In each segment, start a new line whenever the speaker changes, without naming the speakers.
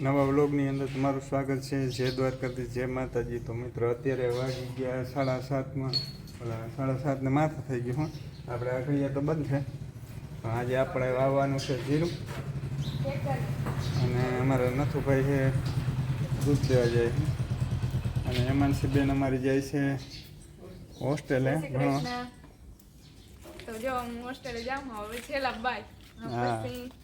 નવા વ્લોગની અંદર તમારું સ્વાગત છે. જય દ્વારકાથી જય માતાજી. તો મિત્રો અત્યારે વાગી ગયા સાડા સાતમાં. ઓલા સાડા સાતને માથા થઈ ગયું હું. આપણે આખડીયા તો બંધ છે. પણ આજે આપણે વાવવાનું છે જીરું. અને અમારા નથુભાઈ છે દૂધ દેવા જાય છે. અને હેમાનસીબેન અમારી જાય છે હોસ્ટેલે. ભણવા
તો જો હું હોસ્ટેલે જાઉં હવે છેલ્લા બાય.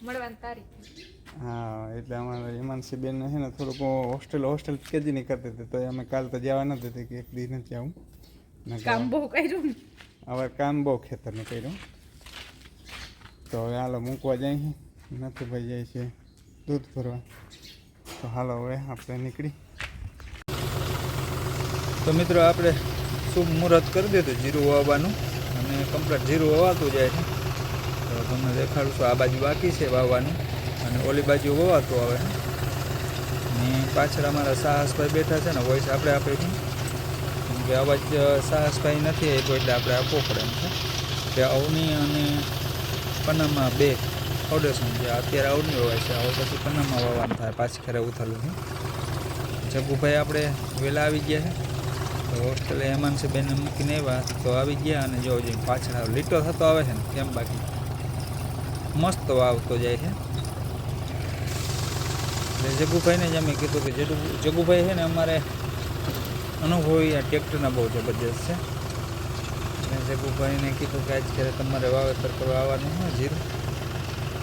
મળવાની તારીખ.
હા એટલે અમારે હિમાંશી બેન છે ને થોડુંક હોસ્ટેલ હોસ્ટેલ કેજી નહીં કરતી હતી તો અમે કાલ તો જવા નથી હતી કે એક દી નથી આવું.
કામ બહુ કર્યું ને.
હવે કામ બહુ ખેતરનું કર્યું. તો હવે હાલો મૂકવા જાય છે. નથી ભાઈ જાય છે દૂધ ભરવા. તો હાલો હવે આપણે નીકળી.
તો મિત્રો આપણે શુભ મુહૂર્ત કરી દીધું જીરું વાવવાનું. અને કમ્પ્લેટ જીરું વાવાતું જાય છે. તો તમને દેખાડું છું આ બાજુ બાકી છે વાવવાનું. અને ઓલી બાજુ વવાતું આવે ને પાછળ અમારા સાહસભાઈ બેઠા છે ને વોઇસ આપણે આપે છે કે અવાજ સાહસભાઈ નથી આપ્યો એટલે આપણે આપવો પડે એમ છે. કે અવની અને પન્નામાં બે ઓડેશન છે અત્યારે અવની વવાય છે, હવે પછી પન્નામાં વાવવાનું થાય, પાછી ખેરે ઉથાલું છે. જગુભાઈ આપણે વહેલા આવી ગયા છે. તો હોસ્ટેલે હેમાંશી બેનને મૂકીને આવ્યા. તો આવી ગયા અને જો જેમ પાછળ લીટો થતો આવે છે ને, કેમ બાકી? મસ્ત વાવતો જાય છે. એટલે જગુભાઈને જ અમે કીધું કે જગુ જગુભાઈ છે ને અમારે અનુભવી આ ટ્રેક્ટરના બહુ જબરજસ્ત છે. એટલે જગુભાઈને કીધું કે આજ ક્યારે તમારે વાવેતર કરવા આવવાનું હોય જીરું.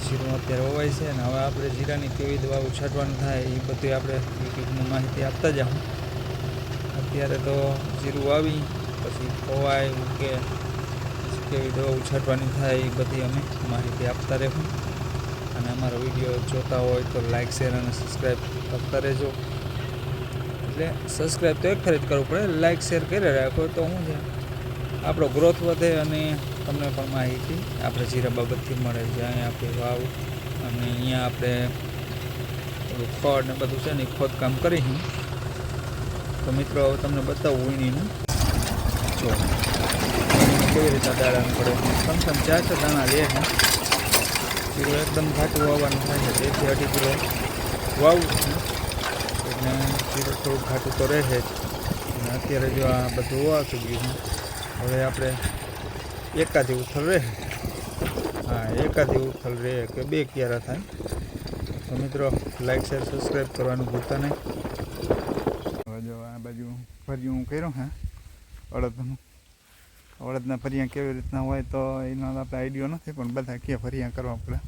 જીરું અત્યારે હોવાય છે અને હવે આપણે જીરાની કેવી દવા ઉછાટવાનું થાય એ બધી આપણે યુટ્યુબમાં માહિતી આપતા જાઉં અત્યારે તો જીરું વાવી, પછી ખોવાય ઉકે કેવી દવા ઉછાટવાની થાય એ બધી અમે માહિતી આપતા રહેવું. અને અમારો વીડિયો જોતા હોય તો લાઇક શેર અને સબસ્ક્રાઈબ કરતા રહેજો. એટલે સબસ્ક્રાઈબ તો એક જ કરવું પડે. લાઇક શેર કરી રાખો તો શું છે. આપણો ગ્રોથ વધે અને તમને પણ માહિતી આપણે જીરા બાબતથી મળે છે. અહીંયા આપણે વાવ અને અહીંયા આપણે ખોડ ને બધું છે ને ખોદકામ કરીશું. તો મિત્રો, હવે તમને બતાવું વીણીનું. જો કેવી રીતના દાડાનું પડે. ચાર ચાર દાણા લે છે. જીરું એકદમ ઘાટું વાવવાનું થાય છે, બેથી અઢી કિલો વાવું છું. એટલે કિલો થોડું ઘાટું તો રહે જ અને અત્યારે જો આ બધું વાવતું ગયું હવે આપણે એકાદી ઉથલ રહે. હા, એકાદી ઉથલ રહે કે બે ક્યારા થાય. તો મિત્રો લાઈક શેર સબસ્ક્રાઈબ કરવાનું ભૂલતા નહીં.
હવે જો આ બાજુ ફરી હું કર્યું, હે, અડદનું. અડદના ફરિયા કેવી રીતના હોય તો એનો આપણે આઈડિયો નથી, પણ બધા કે ફરિયા કરવા પડે.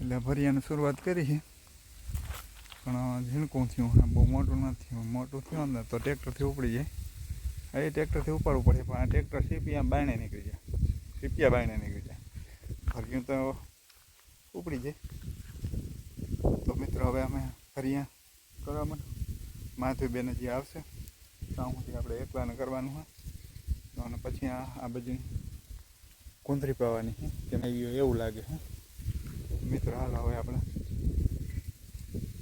એટલે ફરિયાની શરૂઆત કરી છે. પણ ઝીણકું થયું, હા, બહુ મોટું નથી થયું. મોટું થયું ને તો ટ્રેક્ટરથી ઉપડી જાય. એ ટ્રેક્ટરથી ઉપાડવું પડે, પણ આ ટ્રેક્ટર સીપિયા બાયણે નીકળી જાય. સીપિયા બાયણે નીકળી જાય. ફરિયું તો ઉપડી જાય. તો મિત્રો, હવે અમે ફરિયા કરવા માટે માધુબેન જે આવશે. ત્યાં સુધી આપણે એકલાને કરવાનું હોય. તો અને પછી આ બધી કુંતરી પાવાની છે કે નહીં એવું લાગે છે મિત્રો, હાલ હવે આપણે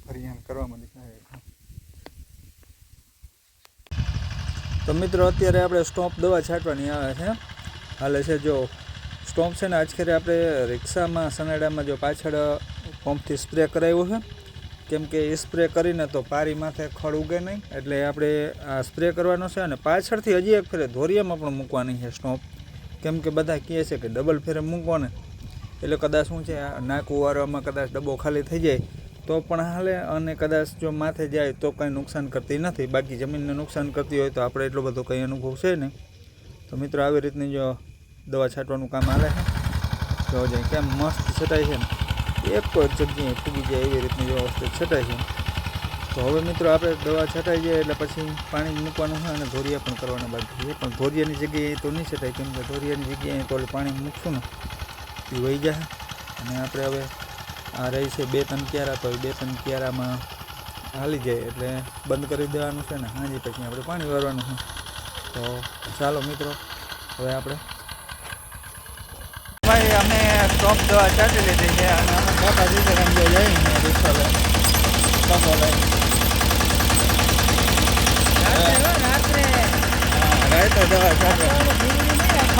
ફરિયાન કરવામાં દેખાય
તો મિત્રો, અત્યારે આપણે સ્ટોપ દવા છાંટવાની આવે છે હાલે છે, જો સ્ટોપ છે ને આજખરે આપણે રિક્ષામાં, સનાડામાં જો પાછળ પંપથી સ્પ્રે કરાવ્યો છે. કેમ કે એ સ્પ્રે કરીને તો પારી માથે ખડ ઉગે નહીં. એટલે આપણે આ સ્પ્રે કરવાનો છે અને પાછળથી હજી એક ફેરે ધોરિયામાં પણ મૂકવાની છે સ્ટોપ કેમ કે બધા કહે છે કે ડબલ ફેરે મૂકો ને એટલે કદાચ શું છે નાક ઉવારવામાં કદાચ ડબ્બો ખાલી થઈ જાય, તો પણ હાલે અને કદાચ જો માથે જાય તો કંઈ નુકસાન કરતી નથી. બાકી જમીનને નુકસાન કરતી હોય તો આપણે એટલો બધો કંઈ અનુભવ છે ને તો મિત્રો, આવી રીતની જો દવા છાંટવાનું કામ હાલે છે. જો જાય કેમ મસ્ત છટાય છે ને. એક કોઈ જગ્યાએ ફૂગી જાય એવી રીતની વ્યવસ્થિત છટાય છે. તો હવે મિત્રો આપણે દવા છટાઈ જાય એટલે પછી પાણી મૂકવાનું હોય અને ધોરિયા પણ કરવાના બાકી છે. પણ ધોરિયાની જગ્યાએ તો નહીં છટાય, કેમ કે ધોરિયાની જગ્યાએ તો ઓલું પાણી મૂકશું ને એ વહી જાય. અને આપણે હવે આ રહી છે બે ત્રણ ક્યારા, તો એ બે ત્રણ ક્યારામાં હાલી જાય એટલે બંધ કરી દેવાનું છે ને, હાજી પછી આપણે પાણી વારવાનું છે. તો ચાલો મિત્રો, હવે આપણે ભાઈ સ્ટોપ દવા ચાટી લીધી છે અને અમે મોટા રીતે જો જઈને રિક્ષા બસો લઈને હા, રાતે દવા ચાટવા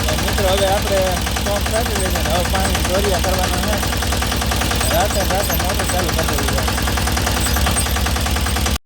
તો મિત્રો હવે આપણે કાઢી લેશે ને હવે પાણી દોરિયા કરવાના છે રાતે રાતે મોટર ચાલુ કરી છે